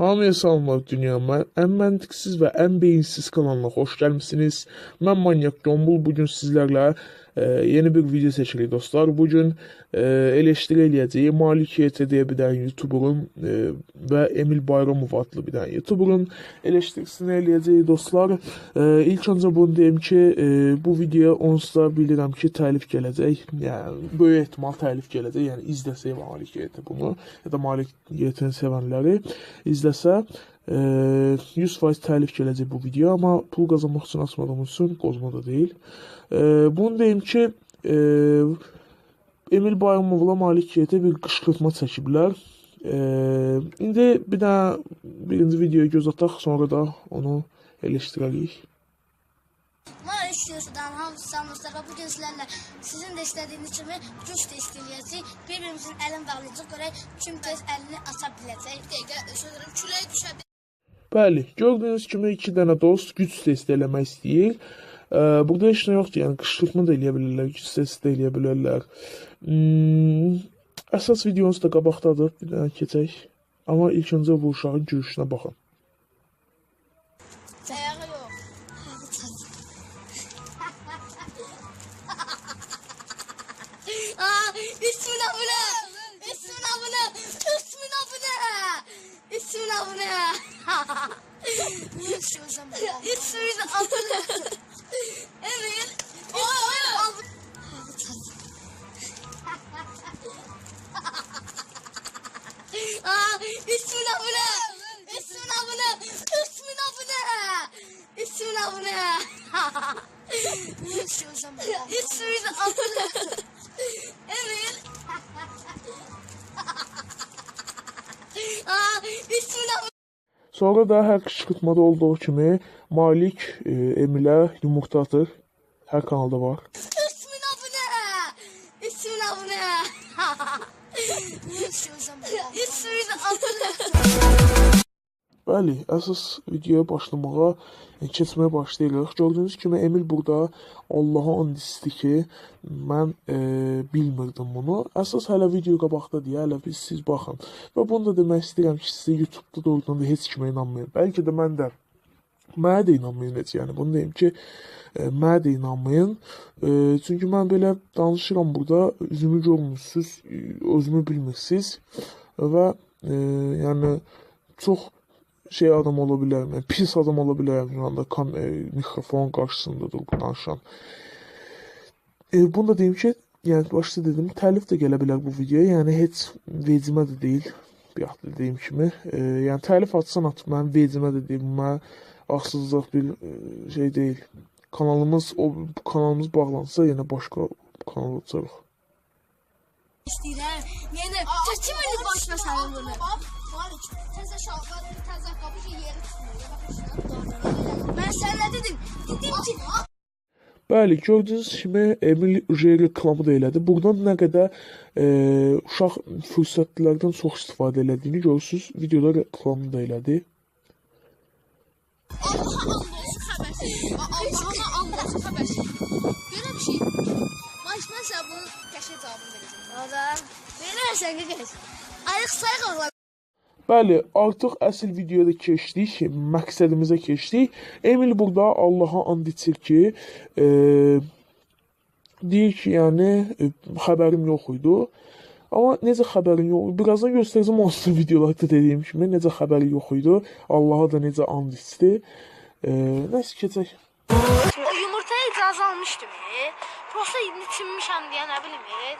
Hamıya salamlar dünyama. Ən məntiqsiz və ən beyinsiz kanalına xoş gəlmisiniz. Mən Manyak Gombul. Bu gün sizlərlə e, yeni bir video seçirik dostlar. Bu gün e, eleştiri eləyəcəyik Malik YT deyə bir dənə YouTuberun e, və Emil Bayramov adlı bir dənə YouTuberun eleştirisini eləyəcəyik dostlar. E, ilk öncə bunu deyim ki, e, bu videoya onsuz da bilirəm ki, təlif gələcək. Yəni böyük ehtimal təlif gələcək. Yəni izləsək Malik YT bunu ya da Malik YT-ni sevənləri izləsə 100% təlif gələcək bu video, amma pul qazanmaq üçün açmadığım üçün qozma da deyil. Bunu deyim ki, e, Emil Bayramovla Malik YT bir qışqırtma çəkiblər. İndi bir dənə birinci videoya göz ataq, sonra da onu eleştirərik. Var istiyorsan hamısı Mustafa bugün sizlerle sizin de istediğiniz kimi güç testi eləyəcəyik. Bir-birimizin əlini bağlayacaq, görək kim tez əlini aça biləcək. Dəqiqə sözürüm küləyə düşə bilər. Bəli, gördüyünüz kimi iki dənə dost güc testi eləmək istəyir. Burada heç nə yoxdur, yəni qışqırtma da eləyə bilərlər, güc testi də eləyə bilərlər. Hmm, əsas videonuz da qabaqdadır, bir dənə keçək. Amma ilk öncə bu uşağın gülüşünə baxın. Ayağı yox. Aa, ismin abone. İsmin abone. İsmin abone. İsmin abone. İsmin abone. Evet. İsmin abone. Aa, ismin abone. İsmin abone. İsmin abone. İsmin abone. İsmin abone. Evet. Aa, ismin abone. Sonra da hər qışqırtmada olduğu kimi Malik e, Emilə yumurta atır. Hər kanalda var. İsmin abone. İsmin abone. İsmin abone. Bəli, əsas videoya başlamağa, e, keçməyə başlayırıq. Gördüyünüz kimi Emil burada Allaha and içdi ki, mən e, bilmirdim bunu. Əsas hələ video qabaqdadır, hələ biz siz baxın. Və bunu da demək istəyirəm ki, sizə YouTube-da doğrudan da heç kimə inanmayın. Bəlkə də mən də mənə də inanmayın heç. Yəni bunu deyim ki, e, mənə də inanmayın. E, çünki mən belə danışıram burada, üzümü görmürsüz, e, özümü bilmirsiniz və e, yəni çox şey adam ola bilərəm, yəni pis adam ola bilərəm şu anda kam e, mikrofon qarşısında durub danışan. E, bunu da deyim ki, yəni başda dedim, təlif də gələ bilər bu videoya. Yəni heç vecimə də deyil. Bir vaxt dediyim kimi, e, yəni təlif atsan at, mənim vecimə də deyil, mənə ağsızlıq bir e, şey deyil. Kanalımız o kanalımız bağlansa yenə başqa kanal açarıq. İstəyirəm. Yəni elə başına salın bunu. Təzə şalvar, təzə qapı ki yeri tutmuyor. Mən sənə dedim, dedim ki, Bəli, gördüyünüz kimi Emil J reklamı da elədi. Buradan nə qədər e, uşaq fürsətlərdən çox istifadə elədiyini görürsüz. Videoda reklamı da elədi. Allaha and olsun xəbərsiz. Allah'a and olsun xəbərsiz. Görəm şey. Sənə bunun qəşəng cavabını verəcəm. Ada, verərsən qəşəng. Ayıq sayıq oğlan. Bəli, artıq əsl videoda keçdik, məqsədimizə keçdik. Emil burada Allaha and içir ki, e, deyir ki, yəni e, xəbərim yox idi. Amma necə xəbərin yox idi? Birazdan göstərəcəm onsuz videolarda dediyim kimi necə xəbəri yox idi. Allaha da necə and içdi. E, nəsə keçək. O yumurtaya icazə almışdım. e. Prosta içinmişəm deyə nə bilim. e.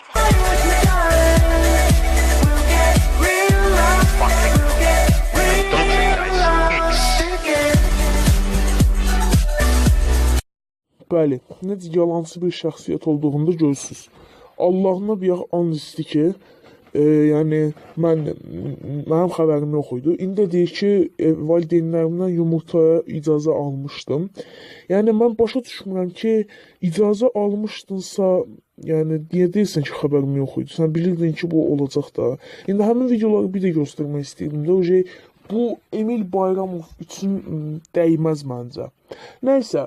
Bəli, necə yalançı bir şəxsiyyət olduğunu da görürsüz. Allahına bir and içdi ki, e, yəni mən mənim xəbərim yox idi. İndi deyir ki, e, valideynlərimdən yumurtaya icazə almışdım. Yəni mən başa düşmürəm ki, icazə almışdınsa, yəni niyə deyirsən ki, xəbərim yox idi? Sən bilirdin ki, bu olacaq da. İndi həmin videoları bir də göstərmək istəyirdim də, o bu Emil Bayramov üçün dəyməz məncə. Nəysə,